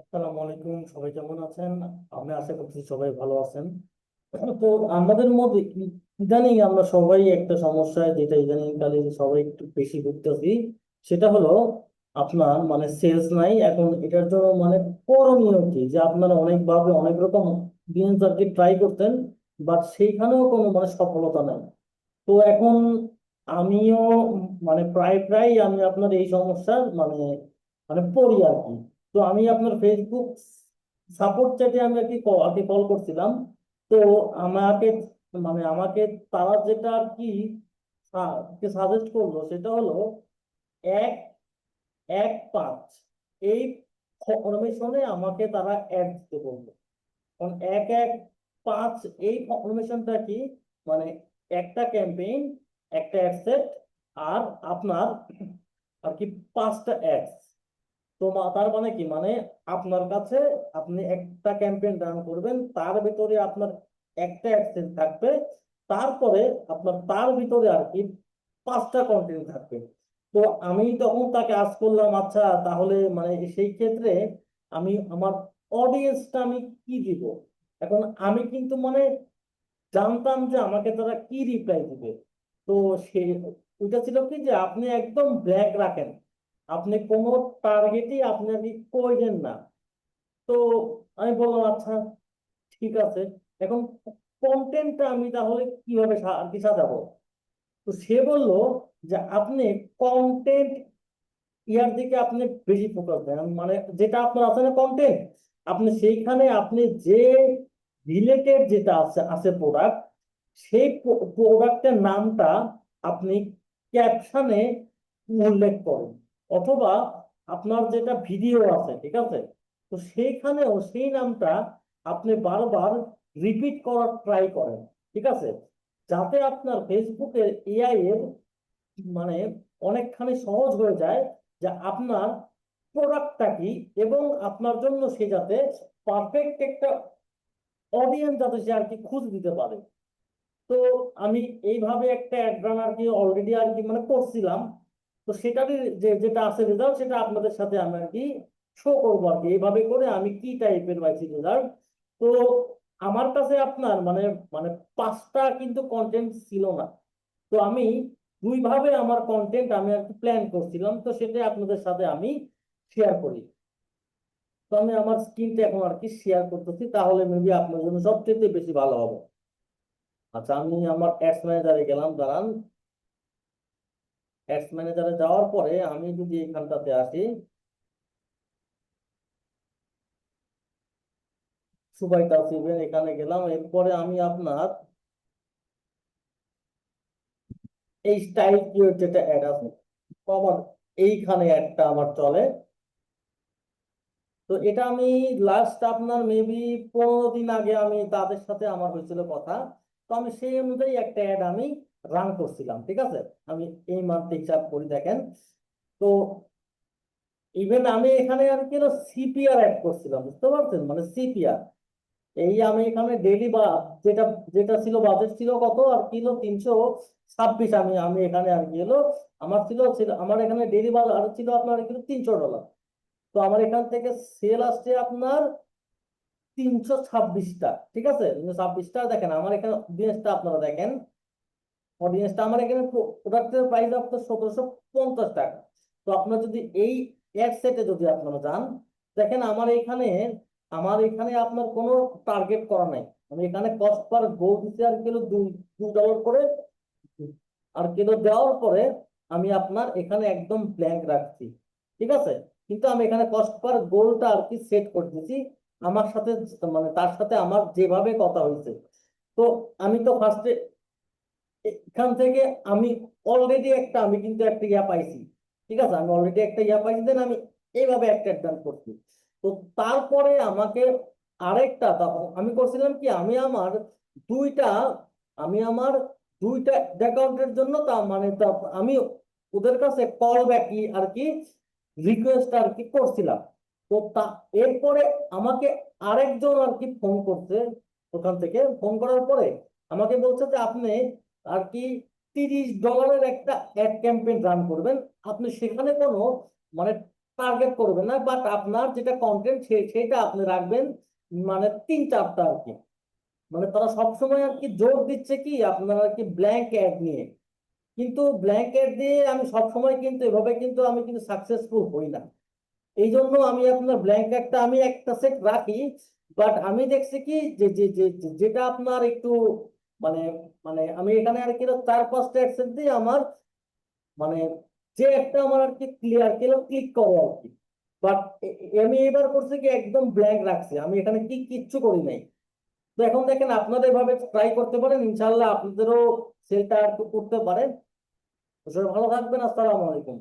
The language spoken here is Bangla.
আসসালামু আলাইকুম, সবাই কেমন আছেন? আমি আশা করছি সবাই ভালো আছেন। তো আমাদের মধ্যে ইদানিং আমরা সবাই একটা সমস্যায় যেটা ইদানিং কালে সবাই একটু বেশি ভুগতেছি, সেটা হলো আপনার মানে সেলস নাই, এখন এটার জন্য মানে করণীয় কি? যে আপনারা অনেকভাবে অনেক রকম বিজনেস আর কি ট্রাই করতেন বাট সেইখানেও কোনো মানে সফলতা নাই। তো এখন আমিও মানে প্রায় প্রায় আমি আপনার এই সমস্যার মানে মানে পড়ি আর কি। তো আমি আপনার ফেসবুক সাপোর্ট চ্যাটে আমি আর কি কি কল করছিলাম। তো আমাকে মানে আমাকে তারা যেটা আর কি সাজেস্ট করল সেটা হলো এক এক পাঁচ এই ফরমেশনে আমাকে তারা অ্যাড দিতে বলল। কারণ এক এক, পাঁচ এই ফরমেশনটা কি? মানে একটা ক্যাম্পেইন একটা অ্যাডসেট আর আপনার আর কি পাঁচটা অ্যাডস তো তার মানে কি? মানে আপনার কাছে আপনি একটা ক্যাম্পেইন রান করবেন, তার ভিতরে আপনার একটা অ্যাডসেন্স থাকবে, তারপরে আপনার তার ভিতরে আর কি পাঁচটা কন্টেন্ট থাকবে। তো আমি তখন তাকে আজ করলাম আচ্ছা তাহলে মানে সেই ক্ষেত্রে আমি, আমার অডিয়েন্সটা আমি কি দিব? এখন আমি কিন্তু মানে জানতাম যে আমাকে তারা কি রিপ্লাই দিবে। তো সে, ওইটা ছিল কি যে আপনি একদম ব্ল্যাক রাখেন। আপনি কোনো টার্গেটই আপনি আর কি করবেন না। তো আমি বললাম আচ্ছা ঠিক আছে। এখন কন্টেন্টটা আমি তাহলে কীভাবে কি সাজাবো? তো সে বলল যে, আপনি কন্টেন্ট ইয়ার দিকে আপনি বেশি ফোকাস দেন। মানে যেটা আপনার আছে না কন্টেন্ট আপনি সেইখানে আপনি যে রিলেটেড যেটা আছে আছে প্রোডাক্ট সেই প্রোডাক্টের নামটা আপনি ক্যাপশনে উল্লেখ করেন। অথবা আপনার যেটা ভিডিও আছে, ঠিক আছে? তো সেইখানেও সেই নামটা আপনি বারবার রিপিট করার ট্রাই করেন, ঠিক আছে? যাতে আপনার ফেসবুকের এআই এর মানে অনেকখানি সহজ হয়ে যায় যে আপনার প্রোডাক্টটা কি এবং আপনার জন্য সে যাতে পারফেক্ট একটা অডিয়েন্স যাতে সে আর কি খুঁজে দিতে পারে। তো আমি এইভাবে একটা অ্যাড রান আর কি অলরেডি আর কি মানে করছিলাম। তো সেটারই যে, যেটা আছে রেজাল্ট সেটা আপনাদের সাথে আমি আর কি শো করব আর কি। এইভাবে করে আমি কি টাইপের পাইছি রেজাল্ট তো আমার কাছে আপনার মানে মানে পাঁচটা কিন্তু কন্টেন্ট ছিল না। তো আমি দুইভাবে আমার কন্টেন্ট আমি আর কি প্ল্যান করছিলাম, তো সেটা আপনাদের সাথে আমি শেয়ার করি। তো আমি আমার স্ক্রিনটা এখন আর কি শেয়ার করতেছি, তাহলে মেবি আপনার জন্য সবচেয়ে বেশি ভালো হবে। আচ্ছা আমি আমার অ্যাডস ম্যানেজারে গেলাম, দাঁড়ান। অ্যাডস ম্যানেজারে যাওয়ার পরে আমি যদি এখানটাতে আসি সুবাইটা সিভেন এখানে গেলাম। এরপরে আমি আপনার এই স্টাইল যেটা অ্যাড আছে। আমার এইখানে একটা আমার চলে। তো এটা আমি লাস্ট আপনার মেবি পনেরো দিন আগে আমি তাদের সাথে আমার হয়েছিল কথা। তো আমি সেই অনুযায়ী একটা অ্যাড আমি রান করছিলাম, ঠিক আছে? আমি এই মান্থ হিসাব করি দেখেন। তো ইভেন আমি এখানে আর কি সিপিআর অ্যাড করছিলাম, বুঝতে পারছেন? মানে সিপিআর এই আমি এখানে ডেলি বা যেটা যেটা ছিল বাজেট ছিল কত? আর কিলো তিনশো ছাব্বিশ আমি আমি এখানে আর কি হলো, আমার ছিল আমার এখানে ডেলি বাজার ছিল আপনার কিলো তিনশো ডলার তো আমার এখান থেকে সেল আসছে আপনার তিনশো ছাব্বিশটা, ঠিক আছে? তিনশো ছাব্বিশটা দেখেন, আমার এখানে অডিয়েন্সটা আপনারা দেখেন। অডিয়েন্সটা আমার এখানে প্রোডাক্টের প্রাইস আপনার সতেরোশো পঞ্চাশ টাকা। তো আপনার যদি এই অ্যাড সেটে যদি আপনারা যান, দেখেন আমার এখানে আমার এখানে আপনার কোনো টার্গেট করা নাই। আমি এখানে কস্ট পার গো দিতে আর কিলো দুই দুই ডলার করে। আর কিলো দেওয়ার পরে আমি আপনার এখানে একদম ব্ল্যাঙ্ক রাখছি। ঠিক আছে? কিন্তু আমি এখানে কস্ট পার গোলটা আর কি সেট করে দিয়েছি আমার সাথে মানে তার সাথে আমার যেভাবে কথা হয়েছে। তো আমি তো ফার্স্টে এখান থেকে আমি অলরেডি একটা, আমি কিন্তু একটা ইয়া পাইছি। ঠিক আছে? আমি অলরেডি একটা ইয়া পাইছি দেন আমি এইভাবে একটা ডান করছি। তো তারপরে আমাকে আরেকটা তখন আমি করছিলাম কি, আমি আমার দুইটা, আমি আমার দুইটা অ্যাকাউন্টের জন্য তা মানে তা আমি ওদের কাছে কল ব্যাক আর কি রিকোয়েস্ট আর কি করছিলাম। তো তা এরপরে আমাকে আরেকজন আর কি ফোন করছে ওখান থেকে। ফোন করার পরে আমাকে বলছে যে, আপনি আর কি তিরিশ ডলারের একটা অ্যাড ক্যাম্পেইন রান করবেন। আপনি সেখানে কোনো মানে টার্গেট করবেন না বাট আপনার যেটা কন্টেন্ট সেটা আপনি রাখবেন মানে তিন চারটা আর কি। মানে তারা সবসময় আর কি জোর দিচ্ছে কি আপনার আর কি ব্ল্যাঙ্ক অ্যাড নিয়ে। কিন্তু ব্ল্যাঙ্ক অ্যাড দিয়ে আমি সবসময় কিন্তু এভাবে কিন্তু আমি কিন্তু সাকসেসফুল হই না। এই জন্য আমি আপনার ব্ল্যাঙ্ক অ্যাডটা আমি একটা সেট রাখি বাট আমি দেখছি কি যে, যেটা আপনার একটু মানে মানে আমি এখানে আর কি চার পাঁচটা অ্যাডসেট দিয়ে আমার মানে যে একটা আমার আর কি ক্লিয়ার কেউ ক্লিক করে আর কি। বাট আমি এবার করছি কি একদম ব্ল্যাঙ্ক রাখছি। আমি এখানে কি কিচ্ছু করি নাই। তো এখন দেখেন আপনাদের এভাবে ট্রাই করতে পারেন ইনশাল্লাহ আপনাদেরও সেলটা আর করতে পারেন। ভালো থাকবেন, আসসালামু আলাইকুম।